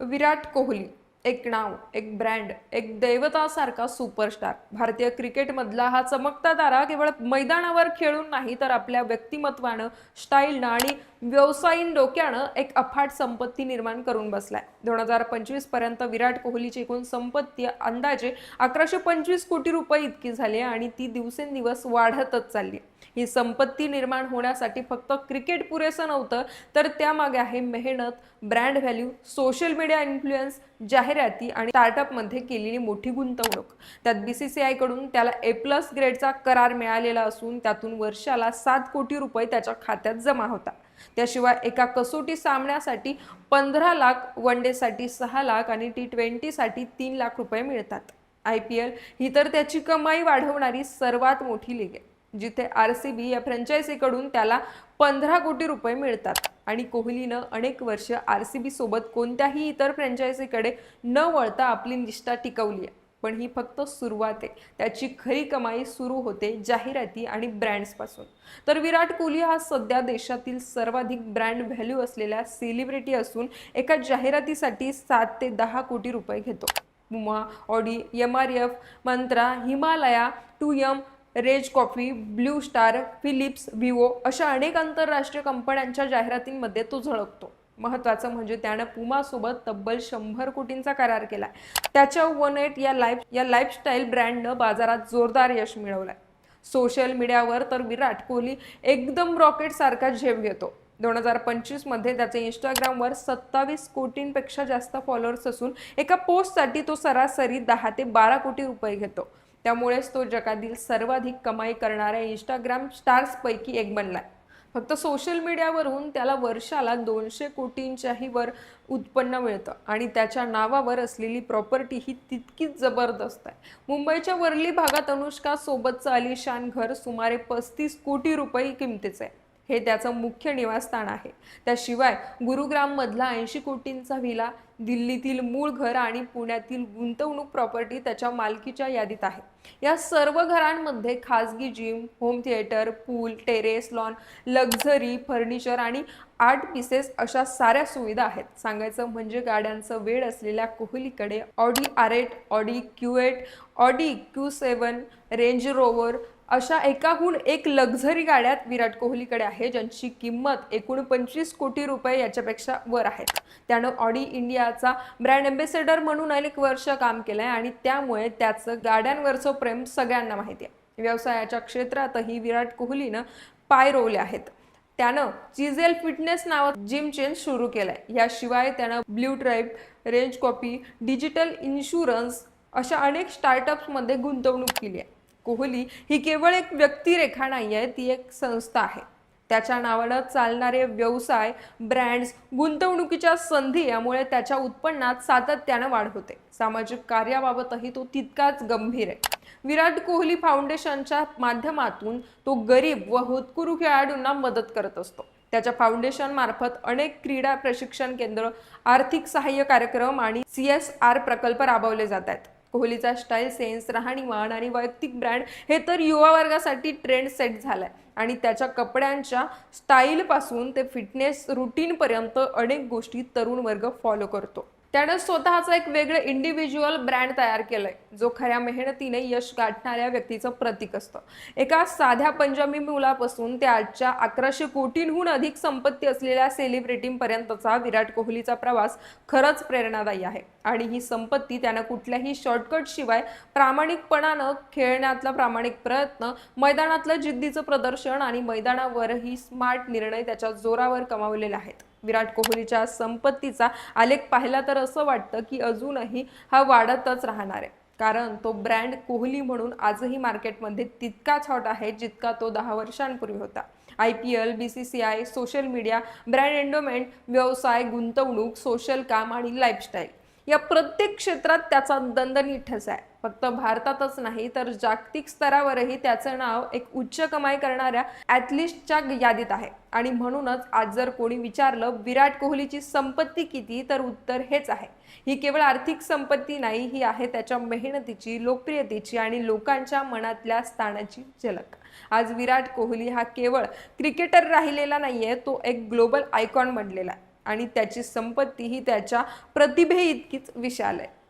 विराट कोहली एक नाव एक ब्रँड एक दैवतासारखा सुपरस्टार भारतीय क्रिकेटमधला हा चमकता तारा केवळ मैदानावर खेळून नाही तर आपल्या व्यक्तिमत्वानं स्टाईलनं आणि व्यवसायीन डोक्यानं एक अफाट संपत्ती निर्माण करून बसलाय दोन हजार पंचवीसपर्यंत विराट कोहलीची एकूण संपत्ती अंदाजे अकराशे पंचवीस कोटी रुपये इतकी झाली आहे आणि ती दिवसेंदिवस वाढतच चालली आहे. ही संपत्ती निर्माण होण्यासाठी फक्त क्रिकेट पुरेसं नव्हतं तर त्यामागे आहे मेहनत brand value social media influence जाहिराती आणि स्टार्टअपमध्ये केलेली मोठी गुंतवणूक. त्यात बी सी सी आयकडून त्याला ए प्लस ग्रेडचा करार मिळालेला असून त्यातून वर्षाला सात कोटी रुपये त्याच्या खात्यात जमा होता. त्याशिवाय एका कसोटी सामन्यासाठी पंधरा लाख वन डेसाठी सहा लाख आणि टी ट्वेंटीसाठी तीन लाख रुपये मिळतात. आय पी एल ही तर त्याची कमाई वाढवणारी सर्वात मोठी लीग आहे. जिथे आर सी बी या फ्रँचायझीकडून त्याला पंधरा कोटी रुपये मिळतात. आणि कोहलीनं अनेक वर्ष आर सी बी सोबत कोणत्याही इतर फ्रँचायझीकडे न वळता आपली निष्ठा टिकवली आहे. पण ही फक्त सुरुवात आहे. त्याची खरी कमाई सुरू होते जाहिराती आणि ब्रँड्सपासून तर विराट कोहली हा सध्या देशातील सर्वाधिक ब्रँड व्हॅल्यू असलेल्या सेलिब्रिटी असून एका जाहिरातीसाठी सात ते दहा कोटी रुपये घेतो. Puma Audi M R F Myntra Himalaya too yum Rage coffee blue star Philips Vivo अशा अनेक आंतरराष्ट्रीय कंपन्यांच्या जाहिरातींमध्ये तो झळकतो. महत्त्वाचं म्हणजे त्यानं पुमासोबत तब्बल शंभर कोटींचा करार केला त्याच्या वन एट या लाईफ या लाईफस्टाईल ब्रँडनं बाजारात जोरदार यश मिळवलंय. सोशल मीडियावर तर विराट कोहली एकदम रॉकेट सारखा झेप घेतो. दोन हजार पंचवीसमध्ये त्याचे इंस्टाग्रामवर सत्तावीस कोटींपेक्षा जास्त फॉलोअर्स असून एका पोस्टसाठी तो सरासरी दहा ते बारा कोटी रुपये घेतो. त्यामुळेच तो जगातील सर्वाधिक कमाई करणाऱ्या इंस्टाग्राम स्टार्सपैकी एक बनलाय फक्त सोशल मीडियावरून त्याला वर्षाला दोनशे कोटींच्याही वर उत्पन्न मिळतं आणि त्याच्या नावावर असलेली प्रॉपर्टी ही तितकीच जबरदस्त आहे. मुंबईच्या वरली भागात अनुष्का सोबतचं अलिशान घर सुमारे पस्तीस कोटी रुपये किमतीचं आहे. हे त्याचं मुख्य निवासस्थान आहे. त्याशिवाय गुरुग्राममधला ऐंशी कोटींचा व्हिला दिल्लीतील मूळ घर आणि पुण्यातील गुंतवणूक प्रॉपर्टी त्याच्या मालकीच्या यादीत आहे. या सर्व घरांमध्ये खाजगी gym home theatre pool terrace lawn luxury furniture आणि आर्ट पीसेस अशा साऱ्या सुविधा आहेत. सांगायचं म्हणजे गाड्यांचं वेळ असलेल्या कोहलीकडे Audi R eight Audi Q eight Audi Q seven Range Rover अशा एकाहून एक लक्झरी गाड्यात विराट कोहलीकडे आहे ज्यांची किंमत एकूण पंचवीस कोटी रुपये याच्यापेक्षा वर आहेत त्यानं ऑडी इंडियाचा ब्रँड अँबेसेडर म्हणून अनेक वर्ष काम केलंय आणि त्यामुळे त्याचं गाड्यांवरचं प्रेम सगळ्यांना माहिती आहे. व्यवसायाच्या क्षेत्रातही विराट कोहलीनं पाय रोवले आहेत. त्यानं चिझेल फिटनेस नावात जिम चेन सुरू केलंय. याशिवाय त्यानं blue drive Rage coffee digital insurance अशा अनेक स्टार्टअप्समध्ये गुंतवणूक केली आहे. कोहली ही केवळ एक व्यक्तिरेखा नाही आहे ती एक संस्था आहे. त्याच्या नावानं चालणारे व्यवसाय ब्रँड्स गुंतवणुकीच्या संधी यामुळे त्याच्या उत्पन्नात सातत्यानं वाढ होते. सामाजिक कार्याबाबतही तो तितकाच गंभीर आहे. विराट कोहली फाउंडेशनच्या माध्यमातून तो गरीब व होतकुरू खेळाडूंना मदत करत असतो. त्याच्या फाउंडेशन मार्फत अनेक क्रीडा प्रशिक्षण केंद्र आर्थिक सहाय्य कार्यक्रम आणि सी एस आर प्रकल्प राबवले जात आहेत. कोहलीचा स्टाईल सेन्स राहणीमान आणि वैयक्तिक ब्रँड हे तर युवा वर्गासाठी ट्रेंड सेट झालाय. आणि त्याच्या कपड्यांच्या स्टाईलपासून ते फिटनेस रुटीनपर्यंत अनेक गोष्टी तरुण वर्ग फॉलो करतो. त्यानं स्वतःचं एक वेगळं इंडिव्हिज्युअल ब्रँड तयार केलंय जो खऱ्या मेहनतीने यश गाठणाऱ्या व्यक्तीचं प्रतीक असतं. एका साध्या पंजाबी मुलापासून ते आजच्या अकराशे कोटींहून अधिक संपत्ती असलेल्या सेलिब्रिटींपर्यंतचा विराट कोहलीचा प्रवास खरंच प्रेरणादायी आहे. आणि ही संपत्ती त्यानं कुठल्याही शॉर्टकट शिवाय प्रामाणिकपणानं खेळण्यातला प्रामाणिक प्रयत्न मैदानातलं जिद्दीचं प्रदर्शन आणि मैदानावरही स्मार्ट निर्णय त्याच्या जोरावर कमावलेले आहेत. विराट कोहलीच्या संपत्तीचा आलेख पाहिला तर असं वाटतं की अजूनही हा वाढतच राहणार आहे. कारण तो ब्रँड कोहली म्हणून आजही मार्केटमध्ये तितकाच हॉट आहे जितका तो दहा वर्षांपूर्वी होता. I P L B C C I social media brand endowment व्यवसाय गुंतवणूक सोशल काम आणि लाईफस्टाईल. या प्रत्येक क्षेत्रात त्याचा दणदणी ठसा आहे. फक्त भारतातच नाही तर जागतिक स्तरावरही त्याचं नाव एक उच्च कमाई करणाऱ्या ॲथलिस्टच्या यादीत आहे. आणि म्हणूनच आज जर कोणी विचारलं विराट कोहलीची संपत्ती किती तर उत्तर हेच आहे. ही केवळ आर्थिक संपत्ती नाही ही आहे त्याच्या मेहनतीची लोकप्रियतेची आणि लोकांच्या मनातल्या स्थानाची झलक. आज विराट कोहली हा केवळ क्रिकेटर राहिलेला नाहीये तो एक ग्लोबल आयकॉन बनलेला आहे. आणि त्याची संपत्ती ही त्याच्या प्रतिभे इतकीच विशाल आहे.